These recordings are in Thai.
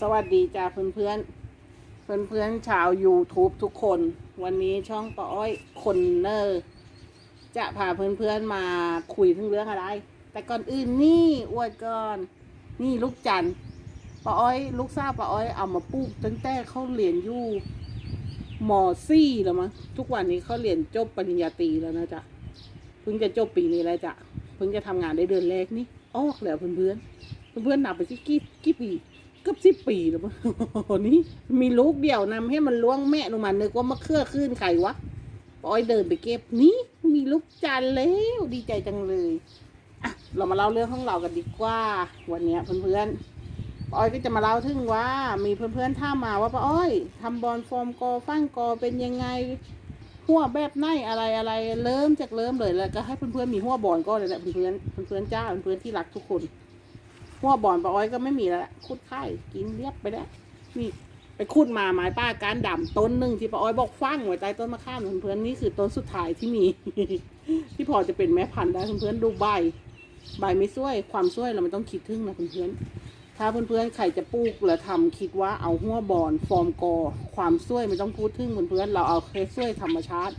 สวัสดีจ้าเพื่อนเพื่อนเพื่อนเพื่อนชาว YouTube ทุกคน วันนี้ช่องป้าอ้อยคนเนอร์จะพาเพื่อนเพื่อนมาคุยถึงเรื่องอะไร แต่ก่อนอื่นนี่อวดก่อน นี่ลูกจันป้าอ้อย ลูกสาวป้าอ้อยเอามาปลูกตั้งแต่เขาเรียนอยู่มสี่แล้วมั้งทุกวันนี้เขาเรียนจบปริญญาตรีแล้วนะจ๊ะเพิ่งจะจบปีนี้แล้วจ้ะเพิ่งจะทำงานได้เดือนแรกนี่ออกแล้วเพื่อนเพื่อนเพื่อนๆนับไปที่กี่กี่ปี เกือบสิบปีแล้วมั้ง นี่มีลูกเดี่ยวนำให้มันล้วงแม่ลงมานึกว่ามาเครื่อขึ้นใครวะปอยเดินไปเก็บนี่มีลูกจันแล้วดีใจจังเลยอะเรามาเล่าเรื่องของเรากันดีกว่า วันเนี้ยเพื่อนๆปอยก็จะมาเล่าถึงว่า มีเพื่อนๆท่ามมาว่าปอ้อยทำบอลฟอร์มกอฟั่งกอเป็นยังไง หัวแบบไหนอะไรอะไรเริ่มจากเริ่มเลยแล้วก็ให้เพื่อนๆมีหัวบอลก็เลยแหละเพื่อนๆเพื่อนๆจ้าเพื่อนๆที่รักทุกคน หัวบอนปลาอ้อยก็ไม่มีแล้วคุดไข่กินเรียบไปแล้วนี่ไปคุดมาไม้ป้าการดำต้นหนึ่งที่ปลาอ้อยบอกฟังไว้ใต้ต้นมะขามเพื่อนๆนี่คือต้นสุดท้ายที่มี ที่พอจะเป็นแม่พันธุ์ได้เพื่อนๆดูใบ ใบไม่ช่วยความช่วยเราไม่ต้องคิดถึงนะเพื่อนๆถ้าเพื่อนๆใครจะปลูกหรือทำคิดว่าเอาหัวบอนฟอร์มกอ ความช่วยไม่ต้องพูดถึงเพื่อนๆเราเอาแค่ช่วยธรรมชาติ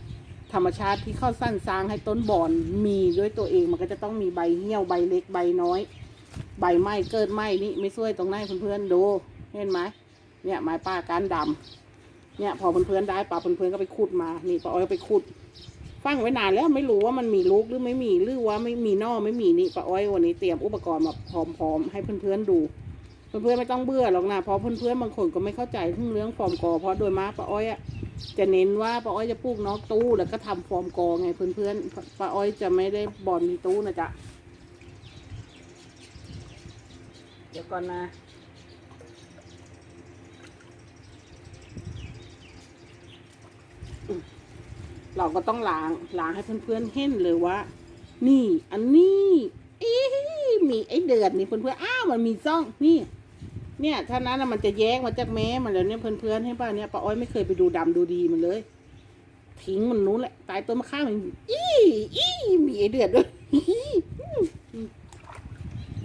ธรรมชาติที่เข้าสั้นสร้างให้ต้นบอนมีด้วยตัวเองมันก็จะต้องมีใบเหี่ยวใบเล็กใบน้อย ใบไหม้เกิดไหม้นี่ไม่ช่วยตรงไหนเพื่อนๆดูเห็นไหมเนี่ยไม้ป้าการดำเนี่ย พอเพื่อนๆได้ปลาเพื่อนๆก็ไปขุดมา นี่ป้าอ้อยไปขุดฟังไว้นานแล้วไม่รู้ว่ามันมีลูกหรือไม่มีหรือว่าไม่มีนอไม่มีนี่ป้าอ้อยวันนี้เตรียมอุปกรณ์มาพร้อมๆให้เพื่อนๆดูเพื่อนๆไม่ต้องเบื่อหรอกนะเพราะเพื่อนๆบางคนก็ไม่เข้าใจเรื่องเรื่องฟอร์มกอ เพราะโดยมากป้าอ้อยอะจะเน้นว่าป้าอ้อยจะปลูกนอกตู้แล้วก็ทำฟอร์มกอไงเพื่อนๆป้าอ้อยจะไม่ได้บอลในตู้นะจ๊ะ เดี๋ยวก่อนนะเราก็ต้องล้างล้างให้เพื่อนๆเห็นเลยว่า นี่ อันนี้อีมีไอ้เดือดนี่เพื่อนๆอ้าวมันมีซ่องนี่ เนี่ยถ้านั้นมันจะแยกมาจากแม้มันแล้วเนี่ยเพื่อนๆให้ป่ะเนี่ยป้าอ้อยไม่เคยไปดูดำดูดีมันเลย ทิ้งมันนู้นแหละตายต้นมะข่ามันอีอีมีไอ้เดือดด้วย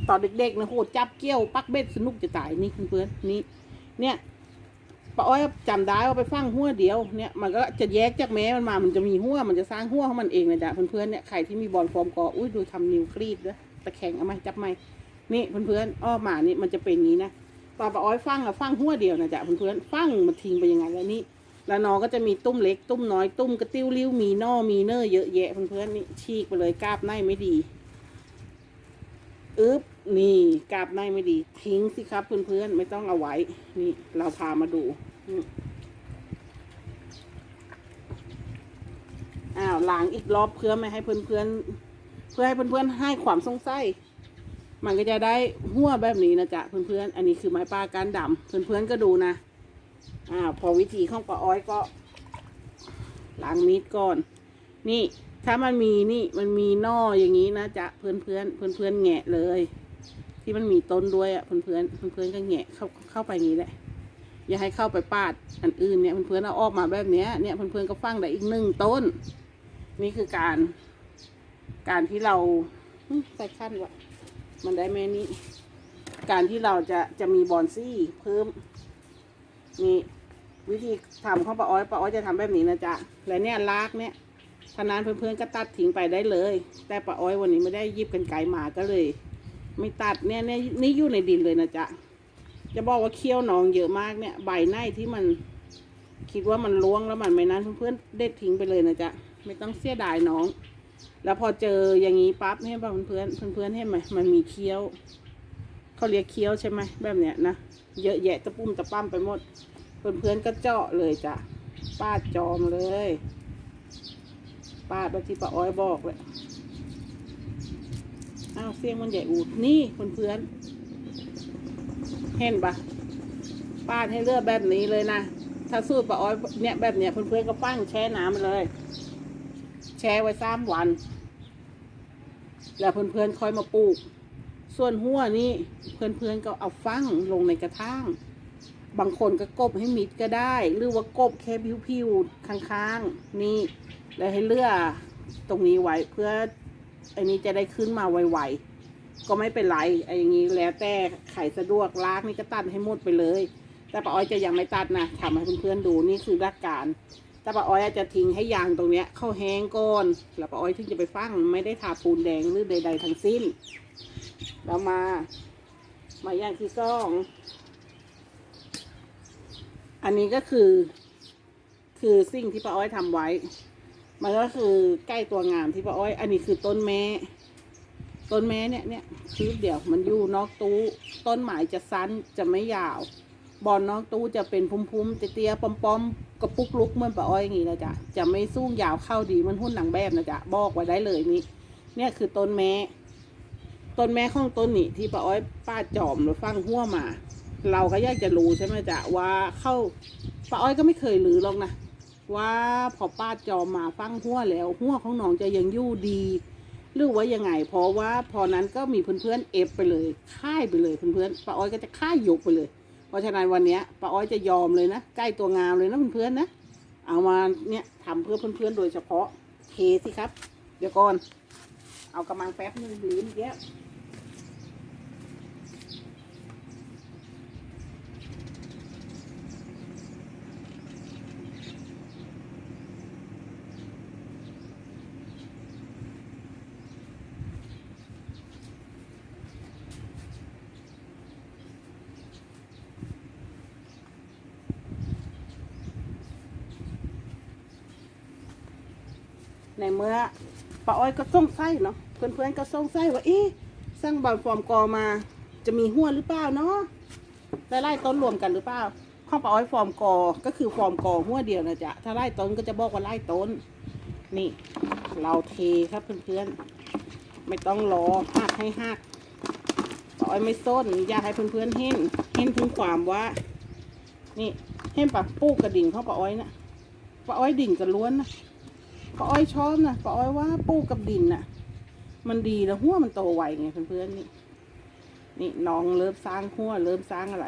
ตอนเด็กๆนะโหจับเกี้ยวปักเบ็ดสนุกจะตายนี่เพื่อนๆนี่เนี่ยป้าอ้อยจำได้ว่าไปฟังหัวเดียวเนี่ยมันก็จะแยกจากแม้มันมา มันจะมีหัวมันจะสร้างหัวของมันเองนะจ๊ะเพื่อนๆเนี่ยใครที่มีบอลฟอร์มกออุ้ยดูทำนิวคลีดด้วยตะแคงเอาไหมจับไหมนี่เพื่อนๆอ้อหมานี่มันจะเป็นงนี้นะตอนป้าอ้อยฟังอะฟังหัวเดียวนะจ๊ะเพื่อนๆฟังมันทิ้งไปยังไงแล้วนี่แล้วน้องก็จะมีตุ้มเล็กตุ้มน้อยตุ้มกระติ้วริ้วมีน่อมีเนอร์เยอะแยะเพื่อนๆนี่ฉีกไปเลยกราบในไม่ดีอึ๊บ นี่กราบในไม่ดี ทิ้งสิครับเพื่อนๆ ไม่ต้องเอาไว้ นี่เราพามาดูอ้าวล้างอีกรอบเพื่อไม่ให้เพื่อนๆ เพื่อให้เพื่อนๆให้ความสงสัยมันก็จะได้หัวแบบนี้นะจ๊ะเพื่อนๆ อันนี้คือไม้ปลาการดำเพื่อนๆก็ดูนะอ้าวพอวิธีของป้าอ้อยก็ล้างมีดก่อน นี่ถ้ามันมีนี่มันมีน่ออย่างนี้นะจ๊ะเพื่อนเพื่อนเพื่อนเพื่อนแงะเลย ที่มันมีต้นด้วยอะเพื่อนเพื่อนเพื่อนเพื่อนก็แงะเข้าเข้าไปงนี้แหละ อย่าให้เข้าไปปาดอันอื่นเนี่ยเพื่อนเพื่อนเอาออกมาแบบเนี้ยเนี่ยเพื่อนเพื่อนก็ฟังได้อีกหนึ่งต้น นี่คือการ การที่เราใส่ขั้นวะมันได้ไหมนี่การที่เราจะจะมีบอนซี่เพิ่มนี่วิธีทำของป้าอ้อยป้าอ้อยจะทำแบบนี้นะจ๊ะและเนี่ยลากเนี่ยถ้านานเพื่อนๆก็ตัดทิ้งไปได้เลย แต่ป้าอ้อยวันนี้ไม่ได้ยิบกันไกลมาก็เลย ไม่ตัดเนี่ยเนี่ยนี่อยู่ในดินเลยนะจ๊ะ จะบอกว่าเคี้ยวหนองเยอะมากเนี่ย ใบในที่มัน คิดว่ามันล้วงแล้วมันไม่นั้นเพื่อนๆเด็ดทิ้งไปเลยนะจ๊ะ ไม่ต้องเสียดายน้อง แล้วพอเจออย่างนี้ปั๊บให้ป่ะเพื่อนๆเพื่อนๆให้ไหมมันมีเคี้ยวเขาเรียกเคี้ยวใช่ไหมแบบเนี้ยนะเยอะแยะตะปุ่มตะปั้มไปหมด เพื่อนๆก็เจาะเลยจ้ะป้าดจอมเลยป้าดแบบที่ป้าอ้อยบอกเลย อ้าวเสียงมันใหญ่อูดนี่เพื่อนๆเห็นปะป้าดให้เลือกแบบนี้เลยนะถ้าสูตรป้าอ้อยเนี่ยแบบเนี้ยเพื่อนๆก็ปั้งแช่น้ำไปเลย แช่ไว้สามวัน แล้วเพื่อนๆค่อยมาปลูก ส่วนหัวนี่เพื่อนๆก็เอาฟังลงในกระถางบางคนก็กบให้มิดก็ได้ หรือว่ากบแค่ผิวๆข้างๆ นี่ แล้วให้เลือกตรงนี้ไว้เพื่อ อันนี้จะได้ขึ้นมาไวๆก็ไม่เป็นไรไอ้อย่างนี้แล้วแต่ไขสะดวกลากนี่ก็ตัดให้หมดไปเลย แต่ป้าอ้อยจะยังไม่ตัดนะทำให้เพื่อนๆดูนี่คือหลักการแต่ป้าอ้อยอาจจะทิ้งให้ยางตรงเนี้ยเข้าแห้งก่อนแล้วป้าอ้อยถึงจะไปฟังไม่ได้ทาปูนแดงหรือใด ๆ ทั้งสิ้นแล้วมา มาอย่างที่สองอันนี้ก็คือ คือสิ่งที่ป้าอ้อยทำไว้ มันก็คือใกล้ตัวงามที่ป้าอ้อย อันนี้คือต้นแม้ต้นแม้เนี่ยเนี่ยคือเดี๋ยวมันอยู่นอกตู้ ต้นหมายจะสั้นจะไม่ยาว บอลนอกตู้จะเป็นพุ่มๆเตี้ยๆปอมๆกระปุกลุกเหมือนป้าอ้อยอย่างนี้นะจ๊ะจะไม่สู้ยาวเข้าดีมันหุ้นหนังแบบนะจ๊ะบอกไว้ได้เลยนี่เนี่ยคือต้นแม้ต้นแม้ของต้นนี่ที่ป้าอ้อยป้าจอมหรือฟังหัวมา เราก็อยากจะรู้ใช่ไหมจ๊ะว่าเข้าป้าอ้อยก็ไม่เคยรู้หรอกนะ ว่าพอป้าจอมมาฟังหัวแล้ว หัวของน้องจะยังอยู่ดี หรือว่ายังไง เพราะว่าพอนั้นก็มีเพื่อนๆเอฟไปเลยค่ายไปเลยเพื่อนๆป้าอ้อยก็จะค่ายยกไปเลย เพราะฉะนั้นวันนี้ป้าอ้อยจะยอมเลยนะใกล้ตัวงามเลยนะเพื่อนๆนะเอามาเนี่ยทำเพื่อเพื่อนๆโดยเฉพาะเทสิครับ เดี๋ยวก่อน เอากระมังแป๊บนึงลืมเยอะ เมื่อป้าอ้อยก็ส่งไส้เนาะเพื่อนๆก็ส่งไส้ว่าเอ๊ะสร้างบอลฟอร์มกอมา จะมีหัวหรือเปล่าเนาะได้ไล่ต้นรวมกันหรือเปล่าข้องป้าอ้อยฟอร์มกอ ก็คือฟอร์มกอหัวเดียวนะจ๊ะถ้าไล่ต้นก็จะบอกว่าไล่ต้น นี่ เราเทครับเพื่อนๆไม่ต้องรอหักให้หักป้าอ้อยไม่ส้นอยากให้เพื่อนๆเห็นเห็นถึงความว่า นี่เห็นปะปูกระดิ่งเขาป้าอ้อยนะป้าอ้อยดิ่งกระล้วนนะ ป้าอ้อยชอบนะป้าอ้อยว่าปลูกกับดินน่ะ มันดีแล้วหัวมันโตไวไงเพื่อนๆนี่ นี่น้องเริ่มสร้างหัวเริ่มสร้างอะไร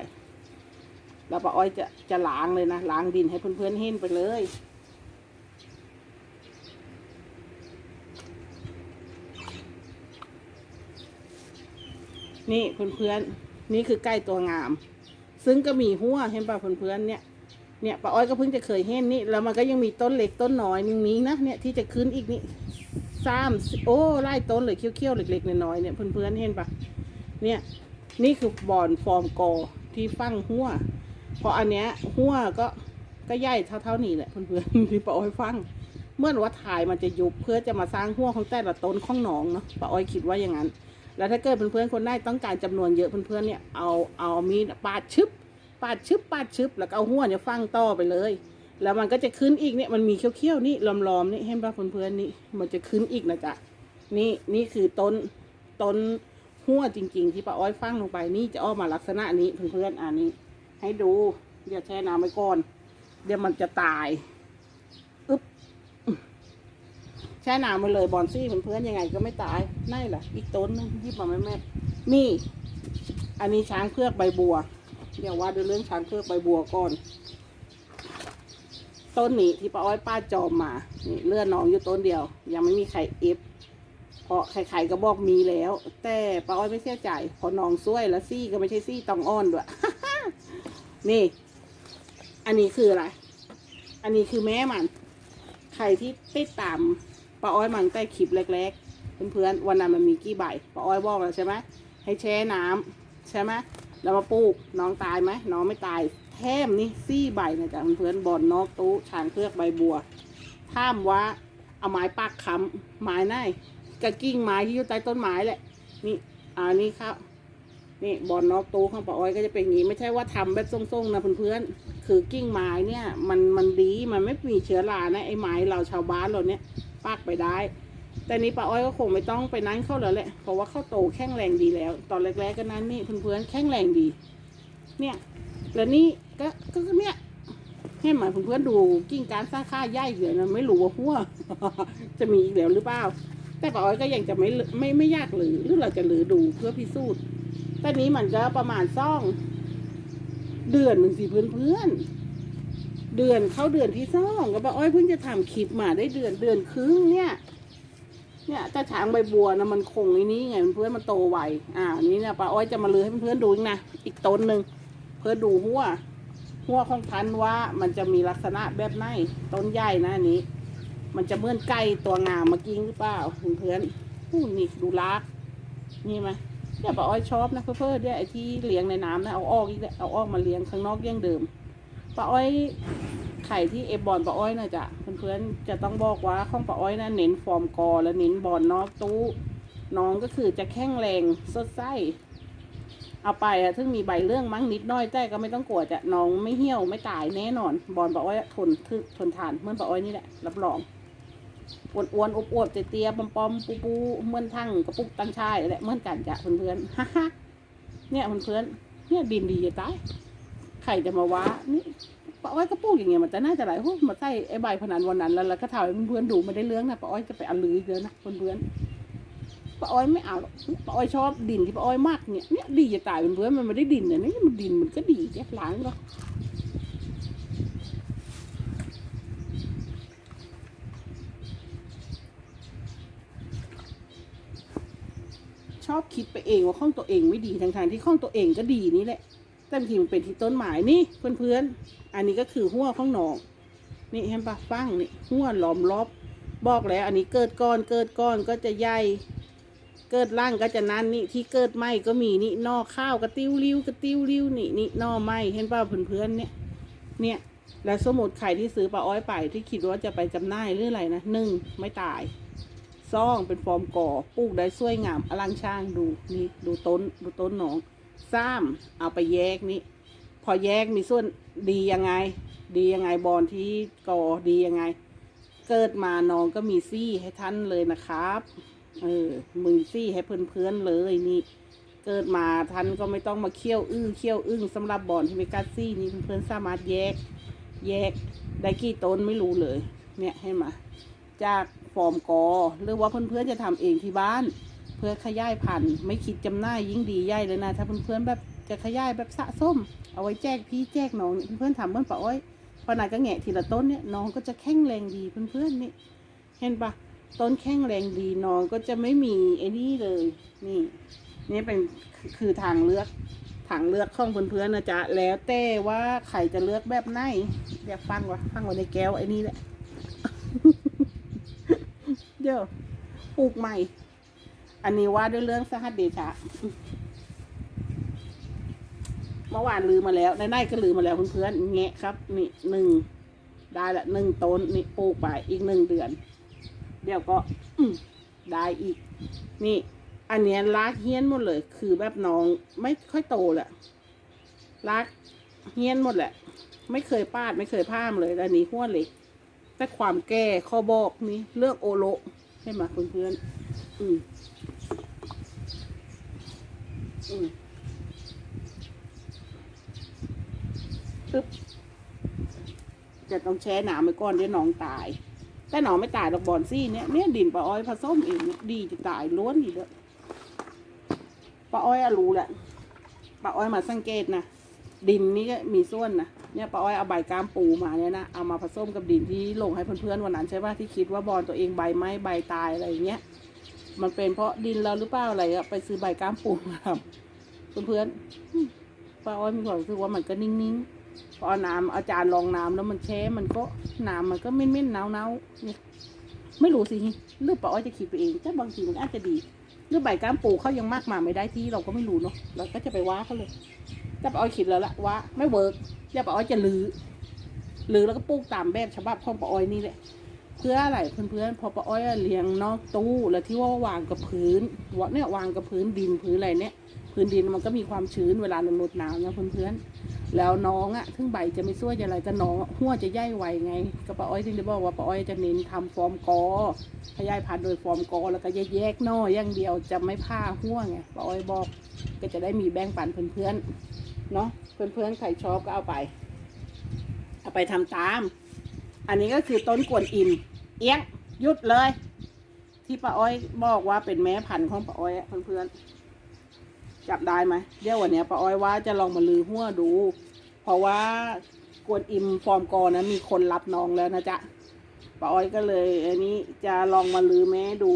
แล้วป้าอ้อยจะจะล้างเลยนะล้างดินให้เพื่อนๆเห็นไปเลยนี่เพื่อนๆนี่คือใกล้ตัวงาม ซึ่งก็มีหัวเห็นป่ะเพื่อนๆเนี่ย เนี่ยป้าอ้อยก็เพิ่งจะเคยเห็นนี่แล้วมันก็ยังมีต้นเล็กต้นน้อยนึงนี้นะเนี่ยที่จะขึ้นอีกนี่สามโอ้ไล่ต้นเลยเขี้ยวๆเล็กๆน้อยๆเนี่ยเพื่อนๆเห็นปะเนี่ยนี่คือบอนฟอร์มกอที่ฟังหัวเพราะอันเนี้ยหัวก็ก็ใหญ่เท่าๆนี้แหละเพื่อนๆที่ป้าอ้อยฟังเมื่อว่าถ่ายมันจะยุบเพื่อจะมาสร้างหัวของแต่ละต้นของหนองเนาะป้าอ้อยคิดว่าอย่างนั้น แล้วถ้าเกิดเพื่อนๆคนได้ต้องการจำนวนเยอะเพื่อนๆเนี่ยเอาเอามีดปาดชึบ ปาดชึบปาดชึบแล้วก็เอาหัวเนี่ยฟังต่อไปเลย แล้วมันก็จะขึ้นอีกเนี่ยมันมีเขี้ยวๆนี่ลอมๆนี่เห็นปะเพื่อนๆนี่มันจะขึ้นอีกนะจ๊ะนี่นี่คือต้นต้นหัวจริง ๆ ที่ป้าอ้อยฟังลงไปนี่จะออกมาลักษณะนี้เพื่อนๆอ่านี้ ให้ดูเดี๋ยวแช่น้ำไว้ก่อน เดี๋ยวมันจะตายอึ๊บแช่น้ำไปเลยบอนซี่เพื่อนๆยังไงก็ไม่ตายนั่นแหละอีกต้นนึงยิบมาแม่แม่ๆนี่ อันนี้ช้างเพือกใบบัว เดี๋ยวว่าด้วยเรื่องช้างเพื่อกใบบัวก่อน ต้นนี้ที่ป้าอ้อยป้าจอมมานี่เลือดน้องอยู่ต้นเดียว ยังไม่มีใครเอฟเพราะใครๆก็บอกมีแล้ว แต่ป้าอ้อยไม่เสียใจเพราะน้องซ้วยแล้วซี่ก็ไม่ใช่ซี่ตองอ้อนด้วยนี่ อันนี้คืออะไร อันนี้คือแม่มัน ใครที่ติดตามป้าอ้อยมันแต่คลิปแรกๆเพื่อนๆวันนั้นมันมีกี่ใบป้าอ้อยบอกแล้วใช่ไหมให้แช่น้ำใช่ไหม แล้วมาปลูกน้องตายไหมน้องไม่ตายแทมนี่ซี่ใบนะจ๊ะเพื่อนๆบอนนอกตู้ชานเครือกใบบัวท่ามว่าเอาไม้ปักค้ำไม้ไหนกระกิ้งไม้ที่อยู่ใต้ต้นไม้แหละ นี่อันนี้ครับนี่บอนนอกตู้ของป้าอ้อยก็จะเป็นอย่างนี้ ไม่ใช่ว่าทำแบบทรงๆนะเพื่อนๆคือกิ้งไม้เนี่ย มันมันดีมันไม่มีเชื้อรานะไอ้ไม้เราชาวบ้านเราเนี่ยปักไปได้ แต่นี้ป้าอ้อยก็คงไม่ต้องไปนั้นเข้าแล้วแหละ เพราะว่าเข้าโตแข็งแรงดีแล้ว ตอนแรกๆก็นั้นนี่เพื่อนๆแข็งแรงดี เนี่ย แล้วนี่ก็ก็เนี่ยให้หมายเพื่อนๆดูกิ่งการสร้างค่าย่ายเดี๋ยวนะไม่รู้ว่าหัวจะมีอีกแล้วหรือเปล่า แต่ป้าอ้อยก็ยังจะไม่ไม่ไม่ยากหรือหรือเราจะหรือดูเพื่อพิสูจน์แต่นี้มันก็ประมาณซ่อง เดือนหนึ่งสิเพื่อนๆเดือนเข้าเดือนที่ซ่องก็ป้าอ้อยเพิ่งจะทำคลิปมาได้เดือนเดือนครึ่งเนี่ย เนี่ยเจ้าช้างใบบัวนะมันคงไอ้นี้ไงเพื่อนมันโตไวอ่าอันนี้เนี่ยป้าอ้อยจะมาเลือให้เพื่อนดูอีกนะอีกต้นหนึ่งเพื่อดูหัวหัวของพันว่ามันจะมีลักษณะแบบไหนต้นใหญ่นะอันนี้ มันจะเมื่อนไก่ตัวงามเมื่อกี้หรือเปล่าเพื่อนๆอู้นี่ดูลักนี่ไหมเนี่ยป้าอ้อยชอบนะเพื่อนๆเนี่ยไอ้ที่เลี้ยงในน้ำนะเอาออกอีกเอาออกมาเลี้ยงข้างนอกเลี้ยงเดิม ป้าอ้อยไข่ที่เอฟบอลปะอ้อยนะจ๊ะเพื่อนๆจะต้องบอกว่าข้องปะอ้อยนะเน้นฟอร์มกอและเน้นบอลนอกตู้น้องก็คือจะแข็งแรงสดใสเอาไปอะถึงมีใบเรื่องมั้งนิดน้อยแต่ก็ไม่ต้องกลัวจะน้องไม่เหี่ยวไม่ตายแน่นอน บอลปะอ้อยทนทึกทนทานเหมื่อนปะอ้อยนี่แหละรับรองอ้วนๆอบๆเตี้ยๆปอมๆปูเหมื่อนทั้งกระปุกตั้งชายแหละเหมื่อนกันจ้ะเพื่อนๆฮ่าฮ่าเนี่ยเพื่อนๆเนี่ยดินดีจะตาย ใครจะมาว่านี่ป้าอ้อยก็ปลูกอย่างเงี้ยมันจะน่าจะไหลโอ้มาใส่ไอ้ใบพนันวันนั้น แล้วแล้วก็ถ่ายเพื่อนๆดูไม่ได้เรื่องนะป้าอ้อยจะไปอันลืออีกเยอะนะเพื่อนๆป้าอ้อยไม่เอาหรอกป้าอ้อยชอบดินที่ป้าอ้อยมากเนี่ยเนี่ยดีจะตายเพื่อนๆมันไม่ได้ดินเนี่ยนี่มันดินมันก็ดีแค่ล้างหรอกชอบคิดไปเองว่าข้องตัวเองไม่ดีทางทางที่ข้องตัวเองก็ดีนี่แหละ แต่บางทีมันเป็นที่ต้นไม้นี่เพื่อนๆ อันนี้ก็คือหัวของหนองนี่เห็นปะฟังนี่หัวล้อมรอบบอกแล้ว อันนี้เกิดก้อนเกิดก้อนก็จะใหญ่เกิดร่างก็จะนั้นนี่ที่เกิดไหมก็มีนี่นอข้าวกระติ้วริ้วกระติ้วริ้วนี่นี่นอไหมเห็นป่ะเพื่อนๆเนี่ยเนี่ยแล้วสมุดไข่ที่ซื้อปลาอ้อยไปที่คิดว่าจะไปจำหน่ายหรืออะไรนะหนึ่งไม่ตายสองเป็นฟอร์มก่อปลูกได้สวยงามอลังช่างดูนี่ดูต้นดูต้นหนอง ซ้ำเอาไปแยกนี่พอแยกมีส่วนดียังไง ดียังไงบอลที่ก่อดียังไง เกิดมาน้องก็มีซี่ให้ท่านเลยนะครับ เออมือซี่ให้เพื่อนๆเลยนี่ เกิดมาท่านก็ไม่ต้องมาเคี่ยวอื้อเคี่ยวอึ้งสำหรับบอลที่ไม่กัดซี่นี่เพื่อนๆสามารถแยก แยกได้กี่ต้นไม่รู้เลย เนี่ยให้มาจากฟอร์มกอหรือว่าเพื่อนๆจะทำเองที่บ้าน พื่อขยายพันธุ์ไม่คิดจำหน่ายยิ่งดีใหญ่เลยนะ ถ้าเพื่อนๆแบบจะขยายแบบสะสม เอาไว้แจกพี่แจกน้องเพื่อนๆทำเพื่อนปะอ้อยพอนายก็แงะทีละต้นเนี่ยน้องก็จะแข็งแรงดีเพื่อนๆนี่ เห็นปะต้นแข็งแรงดีน้องก็จะไม่มีไอ้นี่เลยนี่ นี่เป็นคือคือทางเลือกทางเลือกของเพื่อนๆนะจ๊ะแล้วแต่ว่าใครจะเลือกแบบไหนเดี๋ยวฟังวะฟังไว้ในแก้วไอ้นี่แหละเดี๋ยวปลูกใหม่ อันนี้ว่าด้วยเรื่องสหัสเดชะ เมื่อวานลืมมาแล้วในในก็ลืมมาแล้วเพื่อนๆแงะครับ นี่หนึ่งได้ละหนึ่งต้นนี่ปลูกไปอีกหนึ่งเดือน เดี๋ยวก็ได้อีก นี่ อันเนี้ยลากเฮี้ยนหมดเลย คือแบบน้องไม่ค่อยโตแหละลากเฮี้ยนหมดแหละ ไม่เคยปาดไม่เคยพามเลยอันนี้หัวเล็กแต่ความแก่ข้อบอกนี่เลือกโอโลให้มาเพื่อนๆอือืม ปึ๊บจะต้องแช่น้ำไปก่อนเดี๋ยวน้องตาย แต่หนองไม่ตายดอกบอนซี่เนี่ยเนี่ยดินปลาอ้อยผสมเองดีจะตายล้วนดีเด้อปลาอ้อยอะรู้แหละปลาอ้อยมาสังเกตนะดินนี่ก็มีส่วนนะเนี่ยปลาอ้อยเอาใบกล้ามปูมาเนี่ยนะเอามาผสมกับดินที่ลงให้เพื่อนๆวันนั้นใช่ป่ะที่คิดว่าบอลตัวเองใบไหม้ใบตายอะไรอย่างเงี้ย มันเป็นเพราะดินเราหรือเปล่าอะไรอะไปซื้อใบก้ามปูมาทำเพื่อนๆอืมปลาอ้อยมีความรู้สึกว่ามันก็นิ่งๆพอเอาน้ำอาจารย์รองน้ำแล้วมันแช่มันก็น้ำมันก็เม่นๆเนาๆเนี่ยไม่รู้สิหรือป้าอ้อยจะคิดไปเองแต่บางทีมันอาจจะดีหรือใบก้ามปูเขายังมากมาไม่ได้ที่เราก็ไม่รู้เนาะเราก็จะไปว่าเขาเลยแต่ป้าอ้อยคิดแล้วละว่าไม่เวิร์กเดี๋ยวป้าอ้อยจะลือลือแล้วก็ปลูกตามแบบฉบับของป้าอ้อยนี่แหละ เพื่ออะไรเพื่อนๆพอป้าอ้อยเลี้ยงนอกตู้แล้วที่ว่าวางกับพื้นวะเนี่ยวางกับพื้นดินพื้นอะไรเนี่ยพื้นดินมันก็มีความชื้นเวลาเราลดน้ำนะเพื่อนๆแล้วน้องอะถึงใบจะไม่ช่วยอะไรแต่น้องหัวจะย่ายไวไงก็ป้าอ้อยถึงได้บอกว่าป้าอ้อยจะเน้นทำฟอร์มกอขยายพันธุ์โดยฟอร์มกอแล้วก็แยกๆนออย่างเดียวจะไม่ผ้าหัวไงป้าอ้อยบอกก็จะได้มีแบ่งปันเพื่อนๆเนาะเพื่อนๆใครชอบก็เอาไป เอาไปทำตาม อันนี้ก็คือต้นกวนอิม เอี้ยงหยุดเลย ที่ป้าอ้อยบอกว่าเป็นแม่พันธุ์ของป้าอ้อยอะเพื่อนๆจับได้ไหมเดี๋ยววันเนี้ยป้าอ้อยว่าจะลองมาลือหัวดู เพราะว่ากวนอิมฟอร์มกอนะมีคนรับน้องแล้วนะจ๊ะป้าอ้อยก็เลย อันนี้จะลองมาลือแม่ดู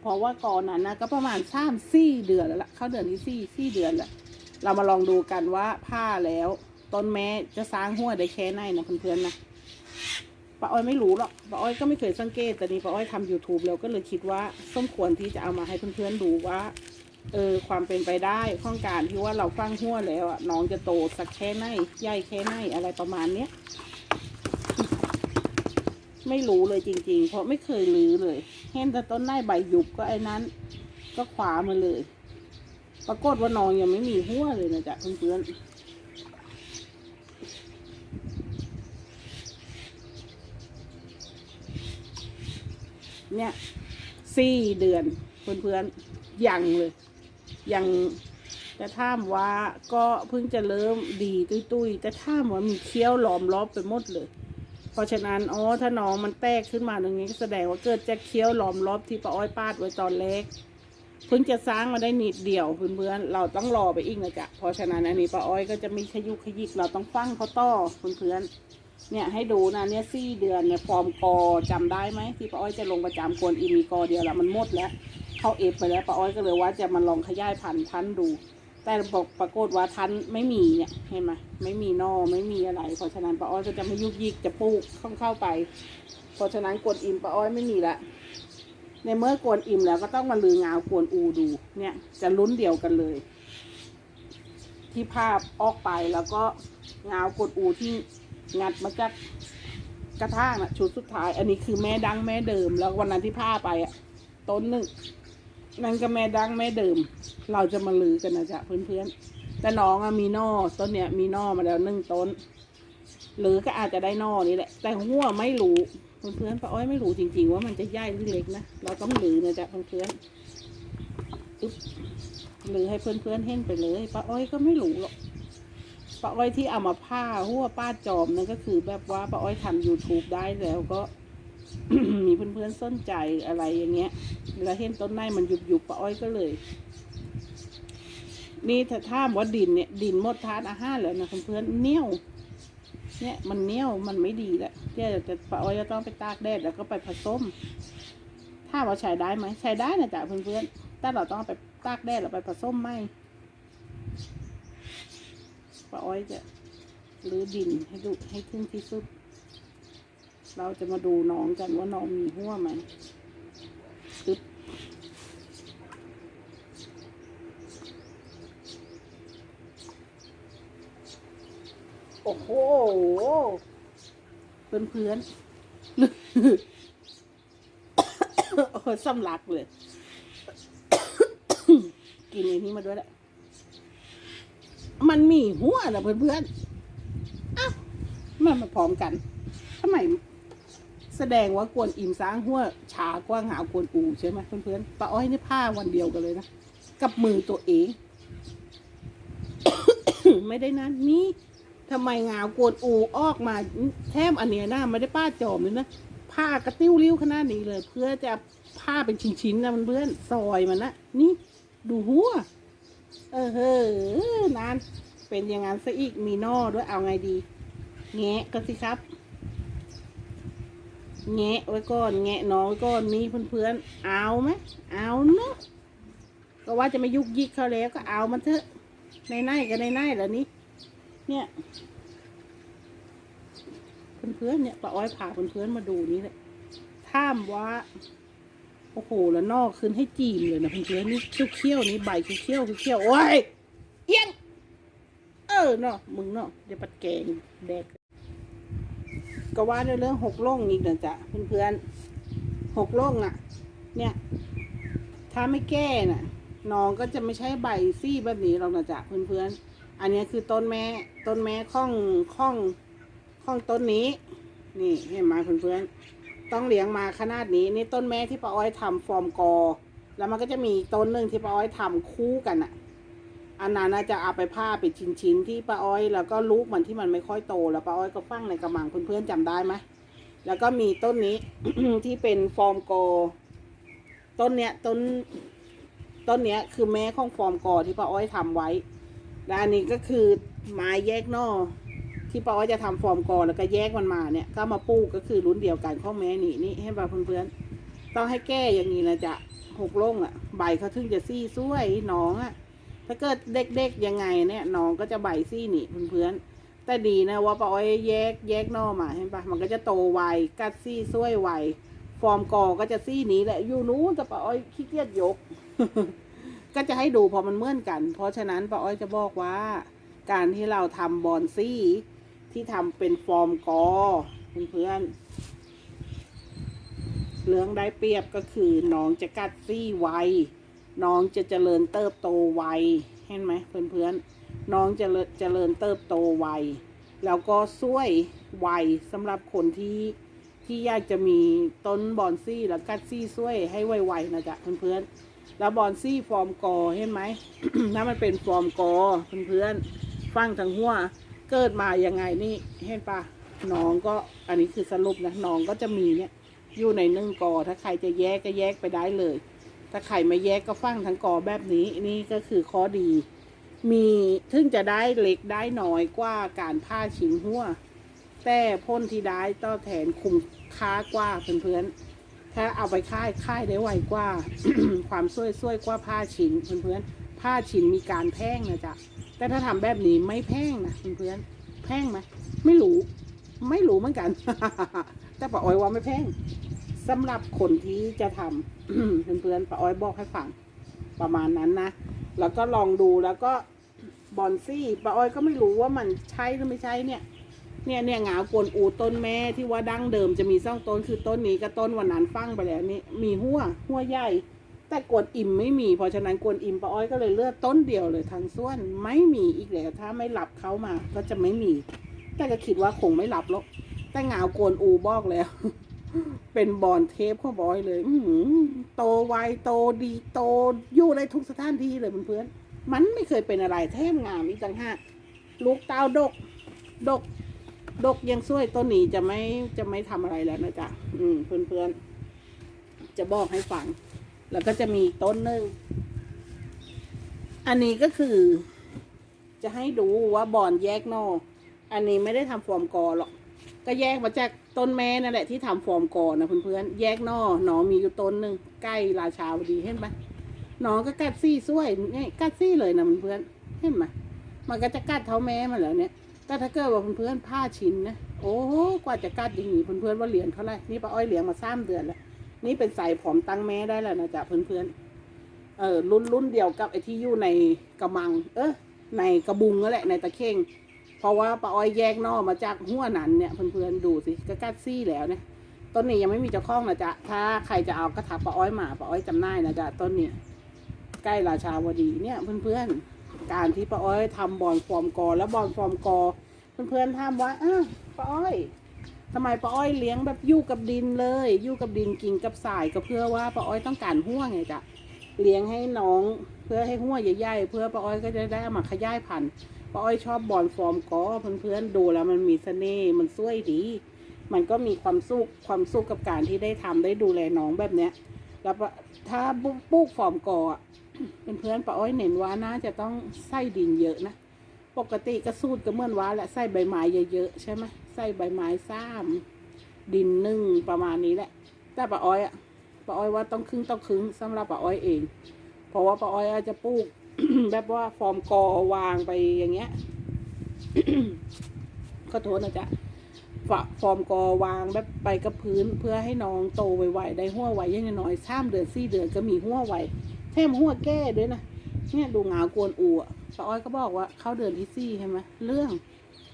เพราะว่าก่อนนั้นนะก็ประมาณสามสี่เดือนแล้วละเข้าเดือนที่สี่สี่เดือนล้วเรามาลองดูกันว่าผ้าแล้วต้นแม้จะสร้างหัวได้แค่ไหนนะเพื่อนๆนะ ป้าอ้อยไม่รู้หรอกป้าอ้อยก็ไม่เคยสังเกต แต่นี่ป้าอ้อยทำ YouTube แล้วก็เลยคิดว่าสมควรที่จะเอามาให้เพื่อนๆดูว่า เออความเป็นไปได้ข้องการที่ว่าเราฟังหัวแล้วอะน้องจะโตสักแค่ไหนใหญ่แค่ไหนอะไรประมาณเนี้ยไม่รู้เลยจริง ๆ เพราะไม่เคยรื้อเลย เห็นแต่ต้นไม้ใบหยุบก็ไอ้นั้น ก็ขวามาเลย ปรากฏว่าน้องยังไม่มีหัวเลยนะจ๊ะเพื่อนๆ เนี่ยสี่เดือนเพื่อนๆยังเลย ยังจะท่ามว่าก็เพิ่งจะเริ่มดีตุ้ยๆแต่ท่ามว่ามีเคี้ยวหลอมรอบไปหมดเลย เพราะฉะนั้นอ๋อถ้าน้องมันแตกขึ้นมาตรงนี้ก็แสดงว่าเกิดจากเคี้ยวหลอมรอบที่ป้าอ้อยปาดไว้ตอนเล็กเพิ่งจะสร้างมาได้นิดเดียวเพื่อนๆเราต้องรอไปอีกนะจ๊ะเพราะฉะนั้นอันนี้ป้าอ้อยก็จะมีขยุกขยิกเราต้องฟังเขาต่อเพื่อนๆ เนี่ยให้ดูนะเนี่ยสี่เดือนเนี่ยฟอร์มกอจำได้ไหมที่ป้าอ้อยจะลงประจำกวนอีมีกอเดียวแล้วมันหมดแล้วเข้าเอฟไปแล้วป้าอ้อยก็เลยว่าจะมาลองขยายพันธุ์ทันดู แต่บอกปรากฏว่าทันไม่มีเนี่ยเห็นไหมไม่มีนอไม่มีอะไร เพราะฉะนั้นป้าอ้อยก็จะไม่ยุกยิกจะปลูกเข้าเข้าไป เพราะฉะนั้นกวนอิมป้าอ้อยไม่มีละในเมื่อกวนอิมแล้วก็ต้องมาลืองาวกวนอูดู เนี่ยจะลุ้นเดียวกันเลย ที่ภาพออกไปแล้วก็งาวกวนอูที่ งัดมาจากกระทางนะชุดสุดท้าย อันนี้คือแม่ดังแม่เดิม แล้ววันนั้นที่ผ้าไปอะต้นหนึ่งนั่นก็แม่ดังแม่เดิม เราจะมาลือกันนะจ๊ะเพื่อนๆแต่น้องอะมีนอต้นเนี้ยมีนอมาแล้วหนึ่งต้น หรือก็อาจจะได้นอนี้แหละ แต่หัวไม่รู้เพื่อนๆป้าอ้อยไม่รู้จริง ๆ ว่ามันจะใหญ่หรือเล็กนะเราต้องลือนะจ๊ะเพื่อนๆอึ๊บลือให้เพื่อนๆเห็นไปเลยป้าอ้อยก็ไม่รู้หรอก ป้าอ้อยที่เอามาผ้าหัวป้าจอมนั่นก็คือแบบว่าป้าอ้อยทำ YouTube ได้แล้วก็ มีเพื่อนๆสนใจอะไรอย่างเงี้ยแล้วเห็นต้นไม้มันยุบๆป้าอ้อยก็เลย นี่ถ้าท่ามว่าดินเนี่ย ดินหมดทานอาหารแล้วนะเพื่อนๆเนียวเนี่ยมันเนียวมันไม่ดีและเดี๋ยวจะป้าอ้อยจะต้องไปตากแดดแล้วก็ไปผสม ถ้าว่าใช้ได้ไหมใช้ได้นะจ๊ะเพื่อนๆแต่เราต้องไปตากแดดแล้วไปผสมไหม ป้าอ้อยจะรื้อดินให้ดูให้ถึงที่สุด เราจะมาดูน้องกันว่าน้องมีหัวไหมตึ๊บโอ้โห เพื่อนเพื่อนโอ้ยสำลักเลย กินไอ้นี้มาด้วยแหละ มันมีหัวนะเพื่อนเพื่อนอ้าวมันมาพร้อมกันทำไมแสดงว่ากวนอิ่มสร้างหัวชากว่าหากวนอูใช่ไหมเพื่อนๆป้าอ้อยนี่ผ้าวันเดียวกันเลยนะ กับมือตัวเอง ไม่ได้นั้นนี่ทำไมงาวกวนอูออกมาแทมอันเนี้ยนะไม่ได้ป้าจอมเลยนะผ้ากระติ้วริ้วขนาดนี้เลย เพื่อจะผ้าเป็นชิ้นๆนะเพื่อนๆซอยมันนะนี่ ดูหัว เออเฮ้อนานเป็นอย่างนั้นซะอีกมีนอด้วยเอาไงดี แงะก็สิครับ แงะไว้ก่อน แงะน้องไว้ก่อนนี่เพื่อนๆเอาไหมเอาเนาะก็ว่าจะไม่ยุกยิกเขาแล้วก็เอามันเถอะในในก็ในในๆแล้วนี่เนี่ยเพื่อนๆเนี่ยป้าอ้อยพาเพื่อนๆมาดูนี่แหละท่ามว่า โอ้โห แล้วนอกขึ้นให้จีมเลยนะเพื่อนๆนี่เขี้ยวๆนี่ใบเขี้ยวๆเขี้ยวๆโอ้ยเอียงเออเนาะมึงเนาะเดี๋ยวปัดแกงแดกก็ว่าในเรื่องหกล่องอีกนะจ๊ะเพื่อนๆหกล่องอะ เนี่ย ถ้าไม่แก้น่ะน้องก็จะไม่ใช่ใบซี่แบบนี้หรอกนะจ๊ะเพื่อนๆอันนี้คือต้นแม่ต้นแม่ข้องข้องข้องต้นนี้ นี่เห็นไหมเพื่อนๆ ต้องเลี้ยงมาขนาดนี้นี่ต้นแม่ที่ป้าอ้อยทำฟอร์มกอ แล้วมันก็จะมีต้นหนึ่งที่ป้าอ้อยทำคู่กันอะอันนั้นน่าจะเอาไปผ้าเป็นชิ้นๆที่ป้าอ้อย แล้วก็ลูกมันที่มันไม่ค่อยโต แล้วป้าอ้อยก็ฟังในกระมังเพื่อนๆจำได้ไหมแล้วก็มีต้นนี้ที่เป็นฟอร์มโกอ ต้นเนี้ยต้นต้นเนี้ยคือแม่ของฟอร์มโกอที่ป้าอ้อยทำไว้ และอันนี้ก็คือไม้แยกนอ ที่ปอ้อจะทำฟอร์มกอแล้วก็แยกมันมาเนี่ย ก็มาปูก็คือรุ่นเดียวกันข้อแม่นี่นี่ให้ป่ะเพื่อนๆต้องให้แก้อย่างนี้นะจ๊ะหกลงอะ ใบเขาถึงจะซี่สวยน้องอะ ถ้าเกิดเด็กๆยังไงเนี่ยน้องก็จะใบซี่หนีเพื่อนๆแต่ดีนะว่าปอ้อยแยกแยกนอมาเห็นปะมันก็จะโตไวกัดซี่สวยไวฟอร์มกอก็จะซี่หนี้แหละอยู่นู้นแต่ปอ้อยขี้เกียจยก ก็จะให้ดูพอมันเมื่อนกัน เพราะฉะนั้นปอ้อยจะบอกว่า การที่เราทำบอนซี่ ที่ทำเป็นฟอร์มกอเพื่อนๆเรื่องได้เปรียบก็คือน้องจะกัดซี่ไว น้องจะเจริญเติบโตไว เห็นไหมเพื่อนๆ น้องจะเจริญเติบโตไว แล้วก็ช่วยไวสำหรับคนที่ที่อยากจะมีต้นบอนซี่แล้วกัดซี่ช่วยให้ไวๆนะจ๊ะเพื่อนๆแล้วบอนซี่ฟอร์มกอเห็นไหมถ้ามันเป็นฟอร์มกอเพื่อนๆฟังทางหัว เกิดมายังไงนี่เห็นปะน้องก็อันนี้คือสรุปนะน้องก็จะมีเนี่ย อยู่ในหนึ่งกอ ถ้าใครจะแยกก็แยกไปได้เลย ถ้าใครไม่แยกก็ฟังทั้งกอแบบนี้นี่ก็คือข้อดี มีถึงจะได้เล็กได้น้อยกว่าการผ้าชิงหัว แต่พ่นที่ได้ต้อแทนคุ้มค่ากว่าเพื่อนๆถ้าเอาไปค่ายค่ายได้ไวกว่า ความช่วยช่วยกว่าผ้าชิ้นเพื่อนๆผ้าชินมีการแพงนะจ๊ะ แต่ถ้าทำแบบนี้ไม่แพงนะเพื่อนๆแพงไหมไม่รู้ ไม่รู้เหมือนกัน แต่ป้าอ้อยว่าไม่แพงสำหรับคนที่จะทำเพื่อนๆป้าอ้อยบอกให้ฟังประมาณนั้นนะ แล้วก็ลองดูแล้วก็บอนซี่ป้าอ้อยก็ไม่รู้ว่ามันใช่หรือไม่ใช่เนี่ย เนี่ยเนี่ยหงากวนอูต้นแม่ที่ว่าดั้งเดิมจะมีสองต้นคือต้นนี้กับต้นวันนั้นฟังไปแล้วนี่มีหัวหัวใหญ่ แต่กวนอิ่มไม่มี เพราะฉะนั้นกวนอิ่มป้าอ้อยก็เลยเลือกต้นเดียวเลยทางส่วนไม่มีอีกแล้วถ้าไม่หลับเขามาก็จะไม่มี แต่ก็คิดว่าคงไม่หลับหรอกแต่เหงากวนอูบอกแล้ว เป็นบอลเทปเขาบอยเลย อืโตไวโตดีโตอยู่ในทุกสถานที่เลยเพื่อนๆมันไม่เคยเป็นอะไรแทมงามอีกต่างหากลูกเต้าดกดกดกยังช่วยต้นนี้จะไม่จะไม่ทำอะไรแล้วนะจ๊ะอืมเพื่อนๆจะบอกให้ฟัง แล้วก็จะมีต้นหนึ่ง อันนี้ก็คือ จะให้ดูว่าบอนแยกนอก อันนี้ไม่ได้ทำฟอร์มกอหรอก ก็แยกมาจากต้นแม่นั่นแหละที่ทำฟอร์มกอนะเพื่อนๆ แยกนอหนอมีอยู่ต้นหนึ่งใกล้ราชาวดีเห็นไหมหนอก็กัดซี่ช่วยนี่กัดซี่เลยนะเพื่อนๆ เห็นไหมมันก็จะกัดเท้าแม่มาแล้วเนี่ยแต่ถ้าเกิดว่าเพื่อนๆผ้าชิ้นนะ โอ้โหกว่าจะกัดอย่างนี้เพื่อนๆว่าเหรียญเท่าไหร่ นี่ป้าอ้อยเหรียญมาสามเดือนแล้ว นี่เป็นสายผอมตั้งแม่ได้แล้วนะจ๊ะเพื่อนๆ เออรุ่นรุ่นเดียวกับไอ้ที่อยู่ในกระมัง เออในกระบุงนั่นแหละในตะเข่งเพราะว่าป้าอ้อยแยกนอกมาจากหัวนั้นเนี่ยเพื่อนๆดูสิก็กัดซี่แล้วเนี่ยต้นนี้ยังไม่มีเจ้าของนะจ๊ะถ้าใครจะเอาก็ทักป้าอ้อยมาป้าอ้อยจำได้นะจ๊ะต้นนี้ใกล้ราชาวดีเนี่ยเพื่อนๆ การที่ป้าอ้อยทำบอลฟอร์มกอ แล้วบอลฟอร์มกอ เพื่อนๆถามว่าอ้าวป้าอ้อย ทำไมป้าอ้อยเลี้ยงแบบอยู่กับดินเลยอยู่กับดินกินกับสายก็เพื่อว่าป้าอ้อยต้องการหัวงไงจ๊ะเลี้ยงให้น้องเพื่อให้หัวใหญ่ๆเพื่อป้าอ้อยก็จะได้อามาขยายพันธุ์ป้าอ้อยชอบบอลฟอร์มกอเพื่อนๆดูแล้วมันมีเสน่ห์มันสวยดี มันก็มีความสุขความสุขกับการที่ได้ทำได้ดูแลน้องแบบเนี้ยแล้วถ้าปลูกฟอร์มกออเพื่อนๆป้าอ้อยเน้นว่าน่าจะต้องใส่ดินเยอะนะ ปกติกระสูดก็เหมื่อนว่าแหละใส่ใบไม้เยอะๆใช่ไหม ใส่ใบไม้ซ้ำดินนึ่งประมาณนี้แหละ แต่ป้าอ้อยอะป้าอ้อยว่าต้องครึ่งต้องครึ่งสำหรับป้าอ้อยเอง เพราะว่าป้าอ้อยอาจจะปลูกแบบว่าฟอร์มกอวางไปอย่างเงี้ยขอโทษนะจ๊ะฝาฟอร์มกอวางแบบไปกับพื้นเพื่อให้น้องโตไวๆได้หัวไวยังน้อยๆสามเดือนสี่เดือนก็มีหัวไวแถมหัวแก้ด้วยนะเนี่ยดูหงากวนอูอะป้าอ้อยก็บอกว่าเข้าเดือนที่สี่ใช่ไหมเรื่อง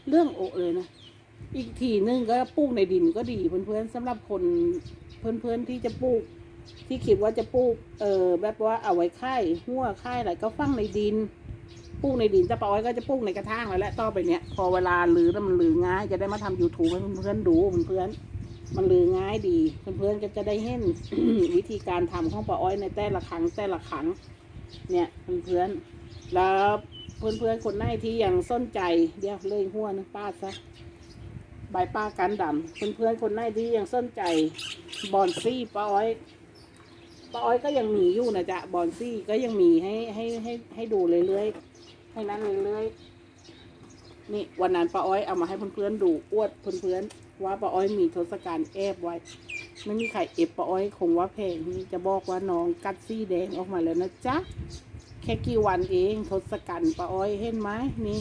เรื่องโอเลยนะ อีกทีนึงก็ปลูกในดินก็ดีเพื่อนๆสำหรับคนเพื่อนๆที่จะปลูก ที่คิดว่าจะปลูกเออแบบว่าเอาไว้ค่ายหัวค่ายอะไรก็ฟังในดินปลูกในดินแต่ป้าอ้ยก็จะปลูกในกระถางแล้วแหละต่อไปเนี้ยพอเวลาลือแล้วมันลือง่ายจะได้มาทำ youtube ให้เพื่อนๆดูเพื่อนๆมันลือง่ายดีเพื่อนๆก็จะได้เห็นวิธีการทำของป้าอ้อยในแต่ละครั้งแต่ละครั้งเนี่ยเพื่อนๆแล้วเพื่อนๆคนไหนที่ยังสนใจเดี๋ยวเลยหัวนึงป้าซะ ใบป้ากันดำเพื่อนๆคนไหนที่ยังสนใจบอนซี่ป้าอ้อยป้าอ้อยก็ยังมีอยู่นะจ๊ะบอนซี่ก็ยังมีให้ให้ให้ให้ดูเรื่อยๆให้นั้นเรื่อยๆนี่วันนั้นป้าอ้อยเอามาให้เพื่อนๆดูอวดเพื่อนๆว่าป้าอ้อยมีทศกัณฐ์แอบไว้ไม่มีใครเอฟป้าอ้อยคงว่าแพงนี่จะบอกว่าน้องกัดซี่แดงออกมาแล้วนะจ๊ะแค่กี่วันเองทศกัณฐ์ป้าอ้อยเห็นไหมนี่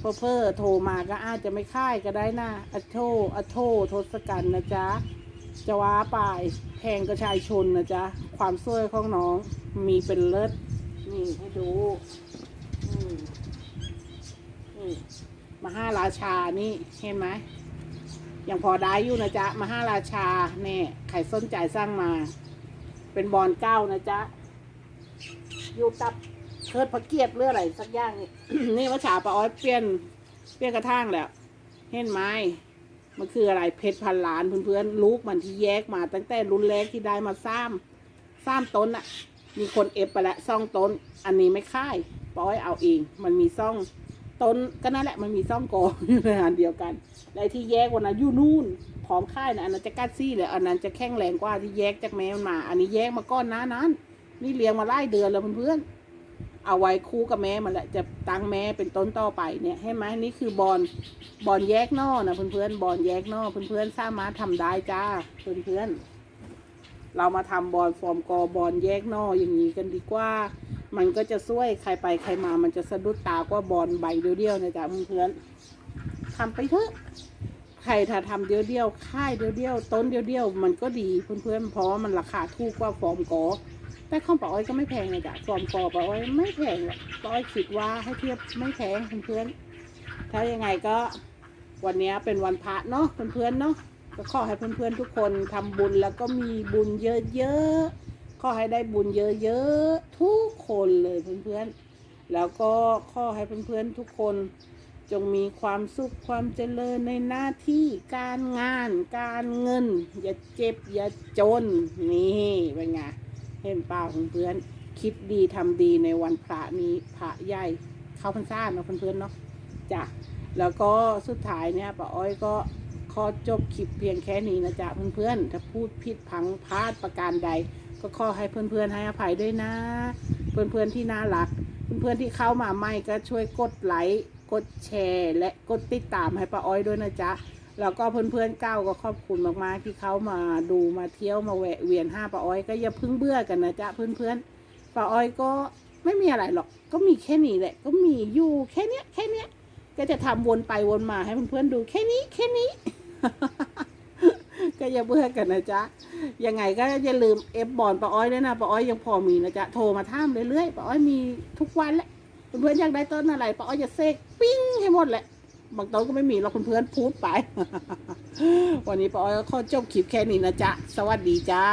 พอเพื่อโทรมาก็อาจจะไม่ค่ายก็ได้นะอะโทอะโททศกัณฐ์นะจ๊ะจะว่าไปแพงกระชายชนนะจ๊ะ ความสวยของน้องมีเป็นเลิศนี่ให้ดูนี่มาห้าราชานี่เห็นไหมยังพอได้อยู่นะจ๊ะมาห้าราชาเนี่ยใครสนใจสร้างมา เป็นบอลเก้านะจ๊ะอยู่กับ เทิดพระเกียรติเรื่ออะไรสักอย่างนี่ นี่ว่าฉาปะอ้อยเปลี่ยนเปลี่ยนกระทั่งแล้ว เห็นไหมมันคืออะไรเพชรพันล้านเพื่อนๆลูกมันที่แยกมา ตั้งแต่รุ่นแรกที่ได้มาซ้ำซ้ำต้นอะมีคนเอฟไปแล้วซ่องต้น อันนี้ไม่ค่ายปะอ้อยเอาเอง มันมีซ่องต้นก็นั่นแหละมันมีซ่องกออยู่ในอันเดียวกันและไอ้ที่แยกวันนั้นอยู่นู่นพร้อมค่ายนะอันนั้นจะกัดซี่เลยอันนั้นจะแข็งแรงกว่าที่แยกจากแม่มันมา อันนี้แยกมาก้อนน้านั้น นี่เลี้ยงมาไล่เดือนแล้วเพื่อนๆ เอาไว้คู่กับแม่มันแหละจะตั้งแม่เป็นต้นต่อไปเนี่ยให้ไหมนี่คือบอลบอลแยกนอนะเพื่อนๆบอลแยกนอเพื่อนๆสามารถทำได้จ้าเพื่อนๆเรามาทำบอลฟอร์มกอบอลแยกนออย่างนี้กันดีกว่า มันก็จะช่วยใครไปใครมามันจะสะดุดตากว่าบอลใบเดียวๆนะจ๊ะเพื่อนๆทำไปเถอะใครถ้าทำเดียวๆค่ายเดียวๆต้นเดียวๆมันก็ดีเพื่อนๆเพราะมันราคาถูกกว่าฟอร์มกอ แต่ของป้าอ้อยก็ไม่แพงเลยจ้ะฟอร์มกอป้าอ้อยไม่แพงหรอกป้าอ้อยคิดว่าให้เทียบไม่แพงเพื่อนๆถ้ายังไงก็วันนี้เป็นวันพระเนาะเพื่อนๆเนาะก็ขอให้เพื่อนๆทุกคนทำบุญแล้วก็มีบุญเยอะๆขอให้ได้บุญเยอะๆทุกคนเลยเพื่อนๆแล้วก็ขอให้เพื่อนๆทุกคนจงมีความสุขความเจริญในหน้าที่การงานการเงิน อย่าเจ็บอย่าจนนี่เป็นไง เห็นเปล่าเพื่อนๆคิดดีทำดีในวันพระนี้พระใหญ่เข้าพรรษาเนาะเพื่อนๆเนาะจ้ะแล้วก็สุดท้ายเนี่ยป้าอ้อยก็ขอจบคลิปเพียงแค่นี้นะจ๊ะเพื่อนๆถ้าพูดผิดพังพลาดประการใด ก็ขอให้เพื่อนๆให้อภัยด้วยนะ เพื่อนๆที่น่ารัก เพื่อนๆที่เข้ามาใหม่ก็ช่วยกดไลค์กดแชร์ และกดติดตามให้ป้าอ้อยด้วยนะจ๊ะ แล้วก็เพื่อนๆเก้าก็ขอบคุณมากๆ ที่เขามาดูมาเที่ยวมาแวะเวียนห้าป้าอ้อยก็อย่าพิ่งเบื่อกันนะจ๊ะเพื่อนๆป้าอ้อยก็ไม่มีอะไรหรอก ก็มีแค่นี้แหละ ก็มีอยู่แค่เนี้ยแค่เนี้ยก็จะทำวนไปวนมาให้เพื่อนๆดูแค่นี้แค่นี้ ก็อย่าเบื่อกันนะจ๊ะยังไงก็อย่าลืมเอฟบอลป้าอ้อยด้วยนะป้าอ้อยยังพอมีนะจ๊ะโทรมาท่ามเรื่อยๆป้าอ้อยมีทุกวันแหละเพื่อนๆอยากได้ต้นอะไรป้าอ้อยจะเซกปิ้งให้หมดแหละ บางต้นก็ไม่มีเราคุณเพื่อนพูดไป วันนี้ป้าอ้อยก็ขอจบคลิปแค่นี้นะจ๊ะ สวัสดีจ้า